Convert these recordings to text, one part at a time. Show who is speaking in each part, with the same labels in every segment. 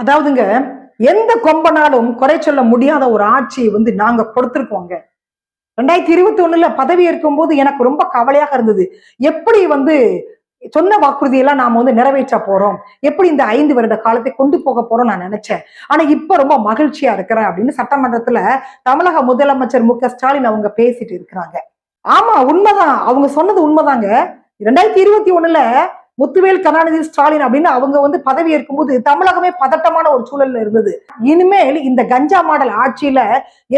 Speaker 1: அதாவதுங்க எந்த கொம்பனாலும் குறை சொல்ல முடியாத ஒரு ஆட்சியை வந்து நாங்க கொடுத்துருக்கோங்க ரெண்டாயிரத்தி இருபத்தி ஒண்ணுல பதவி ஏற்கும் போது எனக்கு ரொம்ப கவலையாக இருந்தது. எப்படி வந்து சொன்ன வாக்குறுதியெல்லாம் நாம வந்து நிறைவேற்ற போறோம்? எப்படி இந்த ஐந்து வருட காலத்தை கொண்டு போக போறோம் நான் நினைச்சேன். ஆனா இப்ப ரொம்ப மகிழ்ச்சியா இருக்கிறேன் அப்படின்னு சட்டமன்றத்துல தமிழக முதலமைச்சர் மு க ஸ்டாலின் அவங்க பேசிட்டு இருக்கிறாங்க. ஆமா உண்மைதான். அவங்க சொன்னது உண்மைதாங்க. ரெண்டாயிரத்தி இருபத்தி ஒண்ணுல முத்துவேல் கருணாநிதி ஸ்டாலின் அப்படின்னு அவங்க வந்து பதவி ஏற்கும்போது தமிழகமே பதட்டமான ஒரு சூழல்ல இருந்தது. இனிமேல் இந்த கஞ்சா மாடல் ஆட்சியில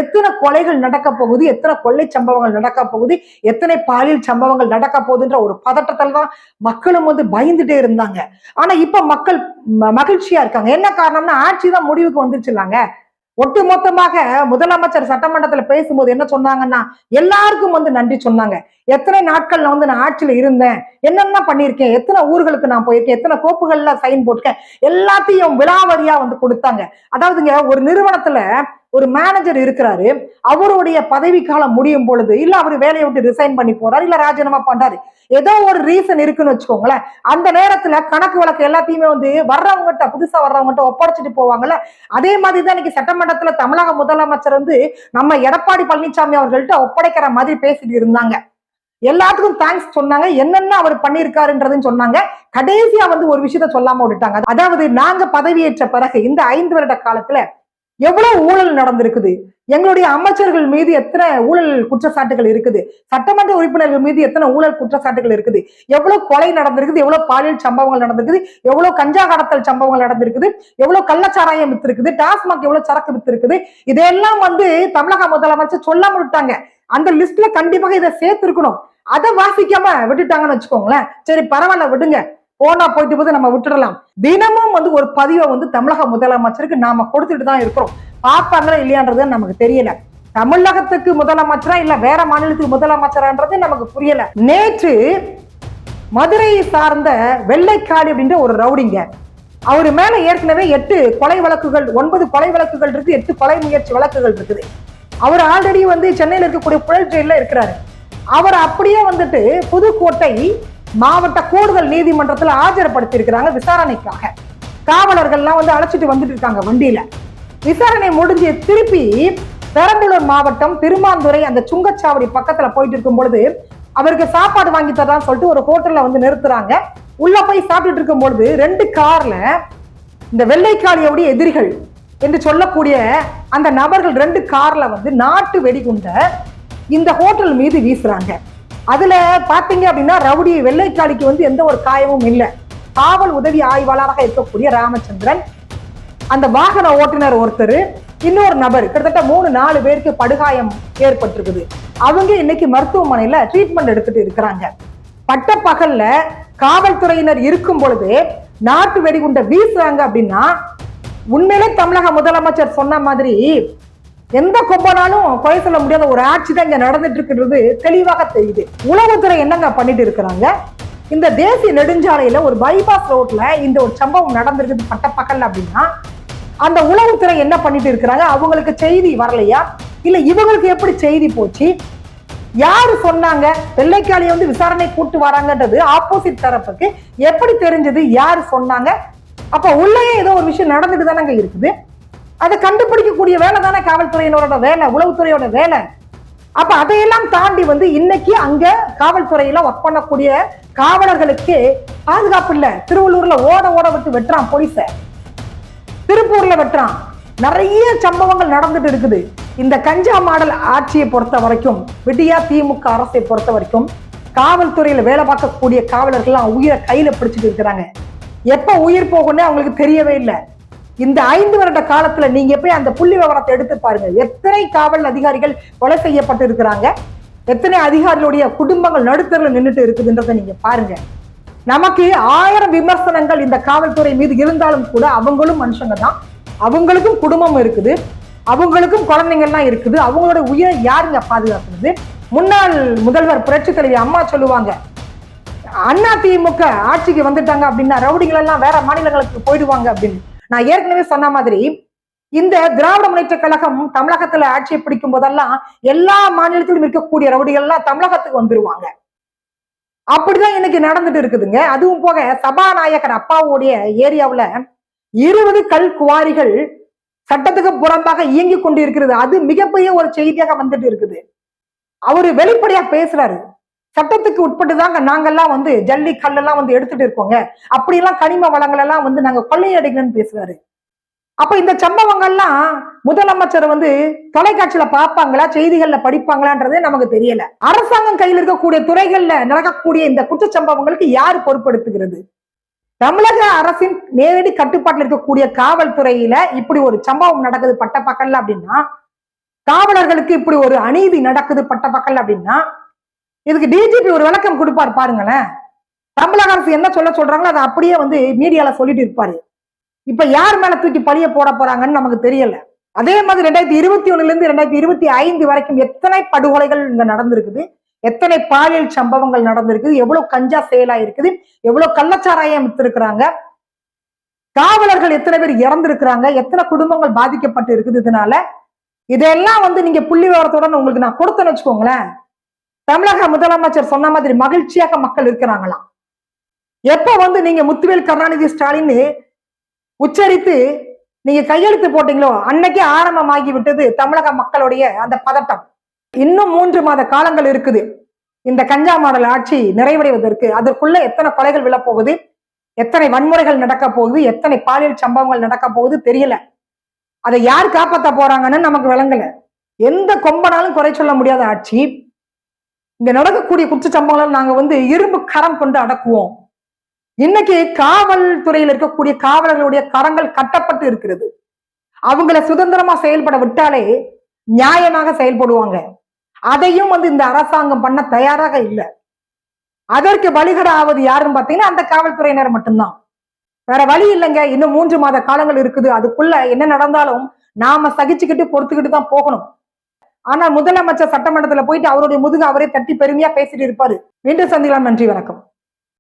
Speaker 1: எத்தனை கொலைகள் நடக்க போகுது எத்தனை கொள்ளை சம்பவங்கள் நடக்க போகுது எத்தனை பாலியல் சம்பவங்கள் நடக்க போகுதுன்ற ஒரு பதட்டத்தில் தான் மக்களும் வந்து பயந்துட்டே இருந்தாங்க. ஆனா இப்ப மக்கள் மகிழ்ச்சியா இருக்காங்க. என்ன காரணம்னா ஆட்சி தான் முடிவுக்கு வந்துருச்சுலாங்க. ஒட்டுமொத்தமாக முதலமைச்சர் சட்டமன்றத்துல பேசும்போது என்ன சொன்னாங்கன்னா எல்லாருக்கும் வந்து நன்றி சொன்னாங்க. எத்தனை நாட்கள் நான் வந்து நான் ஆட்சியில இருந்தேன் என்னென்ன பண்ணியிருக்கேன் எத்தனை ஊர்களுக்கு நான் போயிருக்கேன் எத்தனை கோப்புகள்ல சைன் போட்டிருக்கேன் எல்லாத்தையும் விலாவரியா வந்து கொடுத்தாங்க. அதாவதுங்க ஒரு நிறுவனத்துல ஒரு மேனேஜர் இருக்கிறாரு அவருடைய பதவி காலம் முடியும் பொழுது இல்ல அவர் வேலையை விட்டு ரிசைன் பண்ணி போறாரு இல்ல ராஜினாமா பண்றாரு. ஏதோ ஒரு ரீசன் இருக்குன்னு வச்சுக்கோங்களேன். அந்த நேரத்துல கணக்கு வழக்கு எல்லாத்தையுமே வந்து வர்றவங்ககிட்ட புதுசா வர்றவங்ககிட்ட ஒப்படைச்சிட்டு போவாங்கல்ல. அதே மாதிரி தான் இன்னைக்கு சட்டமன்றத்துல தமிழக முதலமைச்சர் வந்து நம்ம எடப்பாடி பழனிசாமி அவர்கள்ட்ட ஒப்படைக்கிற மாதிரி பேசிட்டு இருந்தாங்க. எல்லாத்துக்கும் தேங்க்ஸ் சொன்னாங்க. என்னென்ன அவர் பண்ணியிருக்காருன்றதுன்னு சொன்னாங்க. கடைசியா வந்து ஒரு விஷயத்த சொல்லாம விட்டுட்டாங்க. அதாவது நாங்க பதவியேற்ற பிறகு இந்த ஐந்து வருட காலத்துல எவ்வளவு ஊழல் நடந்திருக்குது? எங்களுடைய அமைச்சர்கள் மீது எத்தனை ஊழல் குற்றச்சாட்டுகள் இருக்குது? சட்டமன்ற உறுப்பினர்கள் மீது எத்தனை ஊழல் குற்றச்சாட்டுகள் இருக்குது? எவ்வளவு கொலை நடந்திருக்குது? எவ்வளவு பாலியல் சம்பவங்கள் நடந்திருக்குது? எவ்வளவு கஞ்சா கடத்தல் சம்பவங்கள் நடந்திருக்குது? எவ்வளவு கள்ளச்சாராயம் வித்திருக்குது? டாஸ்மாக் எவ்வளவு சரக்கு வித்திருக்குது? இதெல்லாம் வந்து தமிழக முதலமைச்சர் சொல்லாம விட்டாங்க. அந்த லிஸ்ட்ல கண்டிப்பாக இதை சேர்த்திருக்கணும். அதை வாசிக்காம விட்டுட்டாங்கன்னு வச்சுக்கோங்களேன். சரி பரவாயில்ல விடுங்க. போனா போயிட்டு போது நம்ம விட்டுடலாம். தினமும் வந்து ஒரு பதிவை வந்து தமிழக முதலமைச்சருக்கு நாம கொடுத்துட்டு தான் இருக்கிறோம். பார்ப்பாங்களா இல்லையான்றது நமக்கு தெரியல. தமிழகத்துக்கு முதலமைச்சரா இல்ல வேற மாநிலத்துக்கு முதலமைச்சரான்றது நமக்கு புரியல. நேற்று மதுரையை சார்ந்த வெள்ளைக்காடு அப்படின்ற ஒரு ரவுடிங்க அவர் மேல ஏற்கனவே எட்டு கொலை வழக்குகள் ஒன்பது கொலை வழக்குகள் இருக்கு எட்டு கொலை முயற்சி வழக்குகள் இருக்குது. அவர் ஆல்ரெடி வந்து சென்னையில் இருக்கக்கூடிய புழல் ஜெயில இருக்கிறாரு. அவர் அப்படியே வந்துட்டு புதுக்கோட்டை மாவட்ட கூடுதல் நீதிமன்றத்தில் ஆஜர்படுத்தியிருக்கிறாங்க விசாரணைக்காக. காவலர்கள்லாம் வந்து அழைச்சிட்டு வந்துட்டு இருக்காங்க வண்டியில. விசாரணை முடிஞ்சு திருப்பி பெரம்பலூர் மாவட்டம் திருமாந்துறை அந்த சுங்கச்சாவடி பக்கத்துல போயிட்டு இருக்கும் பொழுது அவருக்கு சாப்பாடு வாங்கி தரலாம்னு சொல்லிட்டு ஒரு ஹோட்டல்ல வந்து நிறுத்துறாங்க. உள்ள போய் சாப்பிட்டுட்டு இருக்கும் பொழுது ரெண்டு கார்ல இந்த வெள்ளைக்காளியோடைய எதிரிகள் என்று சொல்லக்கூடிய அந்த நபர்கள் ரெண்டு கார்ல வந்து நாட்டு வெடிகுண்ட இந்த ஹோட்டல் மீது வீசுறாங்க. அதுல பாத்தீங்க அப்படின்னா ரவுடி வெள்ளைக்காளிக்கு வந்து எந்த ஒரு காயமும் இல்லை. காவல் உதவி ஆய்வாளராக இருக்கக்கூடிய ராமச்சந்திரன் அந்த வாகன ஓட்டுநர் ஒருத்தர் இன்னொரு நபர் கிட்டத்தட்ட மூணு நாலு பேருக்கு படுகாயம் ஏற்பட்டிருக்குது. அவங்க இன்னைக்கு மருத்துவமனையில ட்ரீட்மெண்ட் எடுத்துட்டு இருக்கிறாங்க. பட்ட பகல்ல காவல்துறையினர் இருக்கும் பொழுது நாட்டு வெடிகுண்ட வீசுறாங்க அப்படின்னா உண்மையிலே தமிழக முதலமைச்சர் சொன்ன மாதிரி எந்த கொம்பனாலும் குறை சொல்ல முடியாத ஒரு ஆட்சி தான் இங்க நடந்துட்டு இருக்கிறது தெளிவாக தெரியுது. உளவுத்துறை என்னங்க பண்ணிட்டு இருக்கிறாங்க? இந்த தேசிய நெடுஞ்சாலையில ஒரு பைபாஸ் ரோட்ல இந்த ஒரு சம்பவம் நடந்திருக்குது பட்ட பக்கல்ல அப்படின்னா அந்த உளவுத்துறை என்ன பண்ணிட்டு இருக்கிறாங்க? அவங்களுக்கு செய்தி வரலையா? இல்ல இவங்களுக்கு எப்படி செய்தி போச்சு? யாரு சொன்னாங்க? வெள்ளைக்காளியை வந்து விசாரணை கூட்டு வராங்கன்றது ஆப்போசிட் தரப்புக்கு எப்படி தெரிஞ்சது? யாரு சொன்னாங்க? அப்ப உள்ளேயே ஏதோ ஒரு விஷயம் நடந்துட்டு தானங்க இருக்குது. அதை கண்டுபிடிக்கக்கூடிய வேலை தானே காவல்துறையினரோட வேலை உளவுத்துறையோட வேலை. அப்ப அதையெல்லாம் தாண்டி வந்து இன்னைக்கு அங்க காவல்துறையில ஒர்க் பண்ணக்கூடிய காவலர்களுக்கு பாதுகாப்பு இல்ல. திருவள்ளூர்ல ஓட ஓட விட்டு வெட்டுறான் போலீஸ திருப்பூர்ல வெட்டுறான். நிறைய சம்பவங்கள் நடந்துட்டு இருக்குது. இந்த கஞ்சா மாடல் ஆட்சியை பொறுத்த வரைக்கும் விடியா திமுக அரசை பொறுத்த வரைக்கும் காவல்துறையில வேலை பார்க்கக்கூடிய காவலர்கள்லாம் உயிரை கையில பிடிச்சிட்டு இருக்கிறாங்க. எப்ப உயிர் போகும்னே அவங்களுக்கு தெரியவே இல்லை. இந்த ஐந்து வருட காலத்துல நீங்க போய் அந்த புள்ளி விவரத்தை எடுத்து பாருங்க. எத்தனை காவல் அதிகாரிகள் கொலை செய்யப்பட்டு இருக்கிறாங்க எத்தனை அதிகாரிகளுடைய குடும்பங்கள் நடுத்தரில் நின்றுட்டு இருக்குதுன்றதை நீங்க பாருங்க. நமக்கு ஆயிரம் விமர்சனங்கள் இந்த காவல்துறை மீது இருந்தாலும் கூட அவங்களும் மனுஷங்க தான். அவங்களுக்கும் குடும்பம் இருக்குது. அவங்களுக்கும் குழந்தைங்கள்லாம் இருக்குது. அவங்களோட உயிரை யாருங்க பாதுகாக்கிறது? முன்னாள் முதல்வர் புரட்சி தலைவி அம்மா சொல்லுவாங்க அண்ணா திமுக ஆட்சிக்கு வந்துட்டாங்க அப்படின்னா ரவுடிகள் எல்லாம் வேற மாநிலங்களுக்கு போயிடுவாங்க அப்படின்னு. நான் ஏற்கனவே சொன்ன மாதிரி இந்த திராவிட முன்னேற்ற கழகம் தமிழகத்துல ஆட்சியை பிடிக்கும் போதெல்லாம் எல்லா மாநிலத்திலும் இருக்கக்கூடிய ரவுடிகள் எல்லாம் தமிழகத்துக்கு வந்துருவாங்க. அப்படிதான் இன்னைக்கு நடந்துட்டு இருக்குதுங்க. அதுவும் போக சபாநாயகர் அப்பாவுடைய ஏரியாவுல இருபது கல் குவாரிகள் சட்டத்துக்கு புறம்பாக இயங்கி கொண்டு இருக்கிறது அது மிகப்பெரிய ஒரு செய்தியாக வந்துட்டு இருக்குது. அவரு வெளிப்படையா பேசுறாரு. சட்டத்துக்கு உட்பட்டுதாங்க நாங்கெல்லாம் வந்து ஜல்லி கல்லெல்லாம் வந்து எடுத்துட்டு இருக்கோங்க. அப்படியெல்லாம் கனிம வளங்கள் எல்லாம் வந்து நாங்க கொள்ளையடிக்கணும்னு பேசுறாரு அப்ப இந்த சம்பவங்கள்லாம் முதலமைச்சர் வந்து தொலைக்காட்சியில பார்ப்பாங்களா செய்திகள்ல படிப்பாங்களான்றதே நமக்கு தெரியல. அரசாங்கம் கையில் இருக்கக்கூடிய துறைகள்ல நடக்கக்கூடிய இந்த குற்ற சம்பவங்களுக்கு யார் பொறுப்படுத்துகிறது? தமிழக அரசின் நேரடி கட்டுப்பாட்டில் இருக்கக்கூடிய காவல்துறையில இப்படி ஒரு சம்பவம் நடக்குது பட்ட பக்கல்ல அப்படின்னா காவலர்களுக்கு இப்படி ஒரு அநீதி நடக்குது பட்ட பக்கல் அப்படின்னா இதுக்கு டிஜிபி ஒரு விளக்கம் கொடுப்பார் பாருங்களேன். தமிழக அரசு என்ன சொல்ல சொல்றாங்களோ அதை அப்படியே வந்து மீடியால சொல்லிட்டு இருப்பாரு. இப்ப யார் மேல தூக்கி பழிய போட போறாங்கன்னு நமக்கு தெரியல. அதே மாதிரி ரெண்டாயிரத்தி இருபத்தி ஒண்ணுல இருந்து ரெண்டாயிரத்தி இருபத்தி ஐந்து வரைக்கும் எத்தனை படுகொலைகள் இங்க நடந்திருக்குது? எத்தனை பாலியல் சம்பவங்கள் நடந்திருக்குது? எவ்வளவு கஞ்சா செயலா இருக்குது எவ்வளவு கள்ளச்சாராயம் வித்திருக்கிறாங்க? காவலர்கள் எத்தனை பேர் இறந்திருக்கிறாங்க? எத்தனை குடும்பங்கள் பாதிக்கப்பட்டு இருக்குது இதனால? இதெல்லாம் வந்து நீங்க புள்ளி விவரத்துடன் உங்களுக்கு நான் கொடுத்தேன்னு வச்சுக்கோங்களேன். தமிழக முதலமைச்சர் சொன்ன மாதிரி மகிழ்ச்சியாக மக்கள் இருக்கிறாங்களாம் எப்ப வந்து நீங்க முத்துவேல் கருணாநிதி ஸ்டாலின் உச்சரித்து நீங்க கையெழுத்து போட்டீங்களோ அன்னைக்கே ஆரம்பமாகி விட்டது தமிழக மக்களுடைய அந்த பதட்டம். இன்னும் மூன்று மாத காலங்கள் இருக்குது. இந்த கஞ்சா மாடல் ஆட்சி நிறைவடைவதற்கு அதற்குள்ள எத்தனை கொலைகள் விழப்போகுது எத்தனை வன்முறைகள் நடக்க போகுது எத்தனை பாலியல் சம்பவங்கள் நடக்க போகுது தெரியல. அதை யார் காப்பாற்ற போறாங்கன்னு நமக்கு விளங்கல. எந்த கொம்பனாலும் குறை சொல்ல முடியாத ஆட்சி. இங்க நடக்கக்கூடிய குற்றச்சம்பவங்களை நாங்க வந்து இரும்பு கரம் கொண்டு அடக்குவோம். இன்னைக்கு காவல்துறையில் இருக்கக்கூடிய காவலர்களுடைய கரங்கள் கட்டப்பட்டு இருக்கிறது. அவங்கள சுதந்திரமா செயல்பட விட்டாலே நியாயமாக செயல்படுவாங்க. அதையும் வந்து இந்த அரசாங்கம் பண்ண தயாராக இல்லை. அதற்கு வழிகட ஆவது யாருன்னு பாத்தீங்கன்னா அந்த காவல்துறையினர் மட்டும்தான். வேற வழி இல்லைங்க. இன்னும் மூன்று மாத காலங்கள் இருக்குது. அதுக்குள்ள என்ன நடந்தாலும் நாம சகிச்சுக்கிட்டு பொறுத்துக்கிட்டு தான் போகணும். ஆனா முதலமைச்சர் சட்டமன்றத்துல போயிட்டு அவருடைய முதுகு அவரே தட்டி பெருமையா பேசிட்டு இருப்பாரு. மீண்டும் சந்திக்கலாம். நன்றி வணக்கம்.